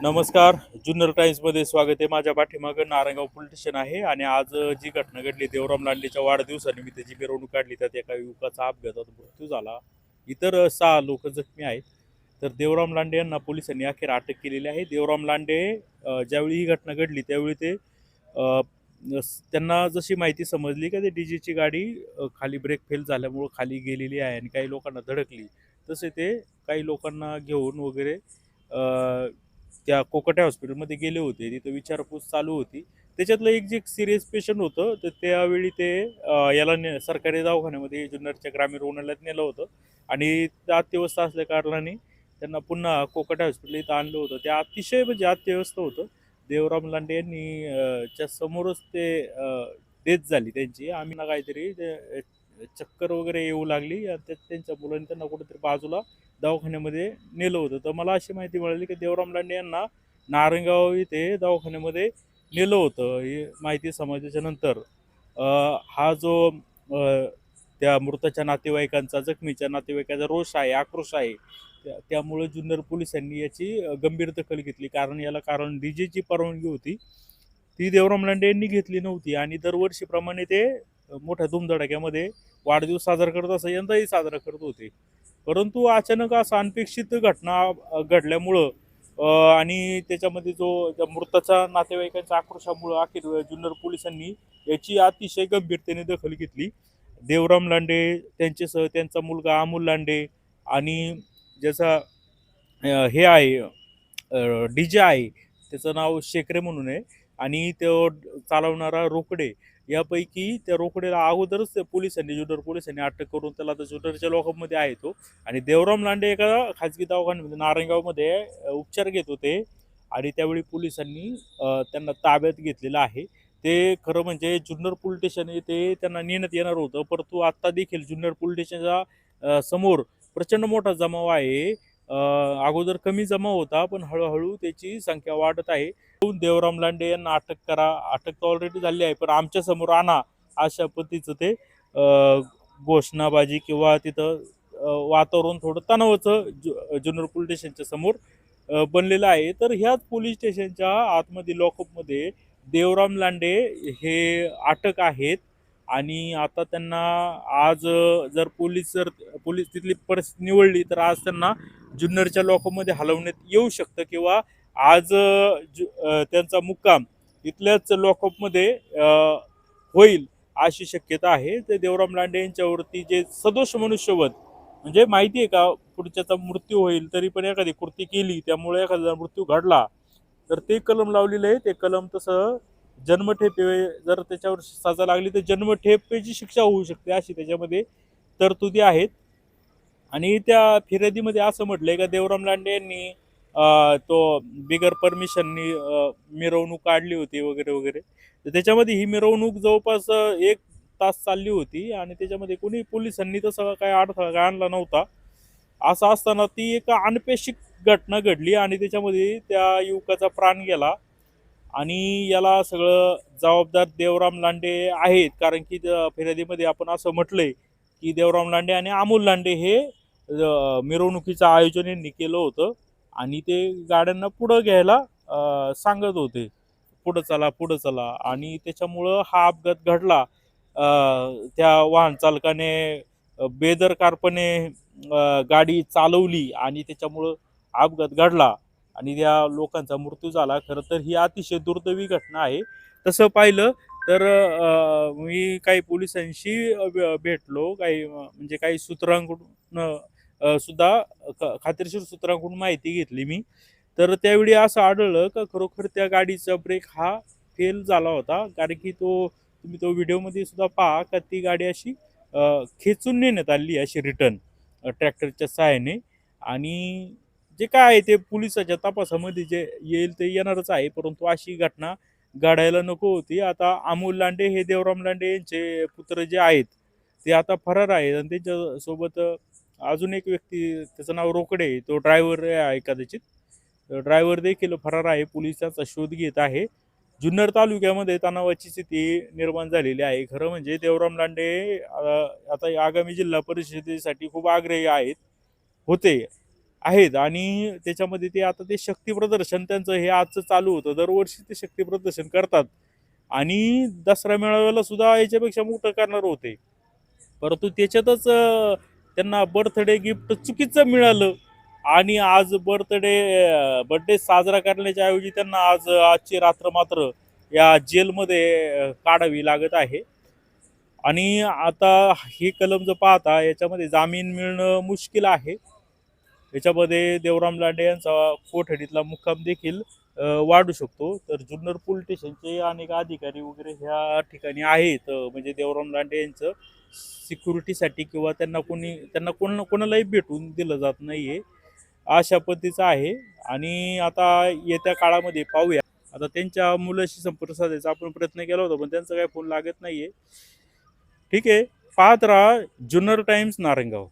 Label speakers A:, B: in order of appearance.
A: नमस्कार जुन्नर टाइम्समध्ये स्वागत आहे. माझ्या पाठीमागं नारायणगाव पोलीस स्टेशन आहे आणि आज जी घटना घडली देवराम लांडेच्या वाढदिवसानिमित्त जी मिरवणूक काढली त्यात एका युवकाचा अपघातात मृत्यू झाला. इतर सहा लोक जखमी आहेत. तर देवराम लांडे यांना पोलिसांनी अखेर अटक केलेली आहे. देवराम लांडे ज्यावेळी ही घटना घडली त्यावेळी ते त्यांना जशी माहिती समजली का ते डीजेची गाडी खाली ब्रेक फेल झाल्यामुळं खाली गेलेली आहे आणि काही लोकांना धडकली. तसे ते काही लोकांना घेऊन वगैरे त्या कोकटे हॉस्पिटलमध्ये गेले होते तिथं विचारपूस चालू होती. त्याच्यातलं एक जे सिरियस पेशंट होतं तर त्यावेळी ते याला ने सरकारी दवाखान्यामध्ये जुन्नरच्या ग्रामीण रुग्णालयात नेलं होतं. आणि त्या अत्यवस्था असल्या कारणाने त्यांना पुन्हा कोकटे हॉस्पिटल इथं आणलं होतं. ते अतिशय म्हणजे अत्यवस्थ होतं. देवराम लांडे यांनी च्या समोरच ते डेथ झाली त्यांची. आम्ही ना काहीतरी ते, चक्कर वगैरे येऊ लागली. आणि त्यात त्यांच्या मुलांनी त्यांना कुठेतरी बाजूला दवाखान्यामध्ये नेलं होतं. तर मला अशी माहिती मिळाली की देवराम लांडे यांना नारंगाव इथे दवाखान्यामध्ये नेलं होतं. ही माहिती समाजाच्या नंतर. हा जो त्या मृताच्या नातेवाईकांचा जखमीच्या नातेवाईकाचा रोष आहे आक्रोश आहे त्या त्यामुळे जुन्नर पोलिसांनी याची गंभीर दखल घेतली. कारण याला कारण डी जेची परवानगी होती. ती देवराम लांडे यांनी घेतली नव्हती आणि दरवर्षीप्रमाणे ते मोठ्या धुमधडाक्यामध्ये वाढदिवस साजरा करत असं यंदाही साजरा करत होते. परंतु अचानक असं अनपेक्षित घटना घडल्यामुळं आणि त्याच्यामध्ये जो त्या मृताच्या नातेवाईकांच्या आक्रोशामुळं अखेर जुन्नर पोलिसांनी याची अतिशय गंभीरतेने दखल घेतली. देवराम लांडे त्यांच्यासह त्यांचा मुलगा अमोल लांडे आणि ज्याचा हे आहे डी जे आहे त्याचं नाव शेखरे म्हणून आहे. आणि तो चालवणारा रोकडे यापैकी त्या रोकडेला अगोदरच पोलिसांनी जुन्नर पोलिसांनी अटक करून त्याला आता जुन्नरच्या लॉकअपमध्ये आहे तो. आणि देवराम लांडे एका खाजगी दवाखान्यामध्ये नारायणगावमध्ये उपचार घेत होते. आणि त्यावेळी पोलिसांनी त्यांना ताब्यात घेतलेलं आहे. ते खरं म्हणजे जुन्नर पोलीस स्टेशन येथे त्यांना नेण्यात येणार होतं. परंतु आत्ता देखील जुन्नर पोलीस स्टेशनच्या समोर प्रचंड मोठा जमाव आहे. अगोदर कमी जमा होता पण हळूहळू त्याची संख्या वाढत आहे. देवराम लांडे यांना अटक करा अटक तर ऑलरेडी झाली आहे पण आमच्यासमोर आणा अशा पद्धतीचं ते घोषणाबाजी किंवा तिथं वातावरण थोडं तणावाचं जु जुन्नर पोलीस स्टेशनच्या समोर बनलेलं आहे. तर ह्याच पोलीस स्टेशनच्या आतमध्ये लॉकअपमध्ये देवराम लांडे हे अटक आहेत. आणि आता त्यांना आज जर पोलीस जर पोलीस तिथली परिस्थिती निवडली तर आज त्यांना जुन्नरच्या लॉकअपमध्ये हलवण्यात येऊ शकतं किंवा आज जु त्यांचा मुक्काम इथल्याच लॉकअपमध्ये होईल अशी शक्यता आहे. ते देवराम लांडे यांच्यावरती जे सदोष मनुष्यवध म्हणजे माहिती आहे का पुढच्याचा मृत्यू होईल तरी पण एखादी कृती केली त्यामुळे एखादा मृत्यू घडला तर ते कलम लावलेलं आहे. ते कलम तसं जन्मठेपे जर त्याच्यावर सजा लागली तर जन्मठेपेची शिक्षा होऊ शकते अशी त्याच्यामध्ये तरतुदी आहेत. आणि त्या फिर्यादीमध्ये असं म्हटलंय का देवराम लांडे यांनी तो बिगर परमिशननी मिरवणूक काढली होती वगैरे वगैरे. तर त्याच्यामध्ये ही मिरवणूक जवळपास एक तास चालली होती आणि त्याच्यामध्ये कोणी पोलिसांनी तसा काय अडथळा काय आणला नव्हता. असं असताना ती एक अनपेक्षित घटना घडली आणि त्याच्यामध्ये त्या युवकाचा प्राण गेला. आणि याला सगळं जबाबदार देवराम लांडे आहेत कारण की फिर्यादीमध्ये आपण असं म्हटलंय की देवराम लांडे आणि अमोल लांडे हे मिरवणुकीचं आयोजन यांनी केलं होतं आणि ते गाड्यांना पुढं घ्यायला सांगत होते. पुढं चला पुढं चला. आणि त्याच्यामुळं हा अपघात घडला. त्या वाहन चालकाने बेदरकारपणे गाडी चालवली आणि त्याच्यामुळं अपघात घडला. आणि त्या लोकांचा मृत्यू झाला. खरं तर ही अतिशय दुर्दैवी घटना आहे. तसं पाहिलं तर मी काही पोलिसांशी भेटलो. काही म्हणजे काही सूत्रांकडून सुद्धा ख- खात्रीशीर सूत्रांकडून माहिती घेतली मी. तर त्यावेळी असं आढळलं का खरोखर त्या गाडीचा ब्रेक हा फेल झाला होता? कारण की तो तुम्ही तो व्हिडिओमध्ये सुद्धा पहा का ती गाडी अशी खेचून नेण्यात आली अशी रिटर्न ट्रॅक्टरच्या सहाय्याने. आणि जे काय आहे ते पोलिसाच्या तपासामध्ये जे येईल ते येणारच आहे परंतु अशी घटना घडायला नको होती. आता अमोल लांडे हे देवराम लांडे यांचे पुत्र जे आहेत ते आता फरार आहेत आणि त्यांच्यासोबत अजून एक व्यक्ती त्याचं नाव रोकडे आहे, तो ड्रायव्हर आहे कदाचित. ड्रायव्हर देखील फरार आहे पोलीस त्याचा शोध घेत आहे. जुन्नर तालुक्यामध्ये तणावाची स्थिती निर्माण झालेली आहे. खरं म्हणजे देवराम लांडे आता आगामी जिल्हा परिषदेसाठी खूप आग्रही आहेत होते. आहेत आणि त्याच्यामध्ये ते आता ते शक्ती प्रदर्शन त्यांचं हे आजचं चालू होतं. दरवर्षी ते शक्ती प्रदर्शन करतात. आणि दसरा मेळाव्याला सुद्धा याच्यापेक्षा मोठं करणार होते. परंतु त्याच्यातच त्यांना बर्थडे गिफ्ट चुकीचं मिळालं. आणि आज बर्थडे बर्थडे साजरा करण्याच्या ऐवजी त्यांना आज आजची रात्र मात्र या जेलमध्ये काढावी लागत आहे. आणि आता हे कलम जर पाहता याच्यामध्ये जामीन मिळणं मुश्किल आहे. याच्यामध्ये देवराम लांडे यांचा कोठडीतला मुक्काम देखील वाढू शकतो. तर जुन्नर पोलीस स्टेशनचे अनेक अधिकारी वगैरे ह्या ठिकाणी आहेत. म्हणजे देवराम लांडे यांचं सिक्युरिटीसाठी किंवा त्यांना कोणी त्यांना कोण कोणालाही भेटून दिलं जात नाही आहे अशा पद्धतीचं आहे. आणि आता येत्या काळामध्ये पाहूया. आता त्यांच्या मुलाशी संपर्क साधायचा आपण प्रयत्न केला होता पण त्यांचा काही फोन लागत नाहीये. ठीक आहे. पाहत राहा जुन्नर टाइम्स नारंगाव.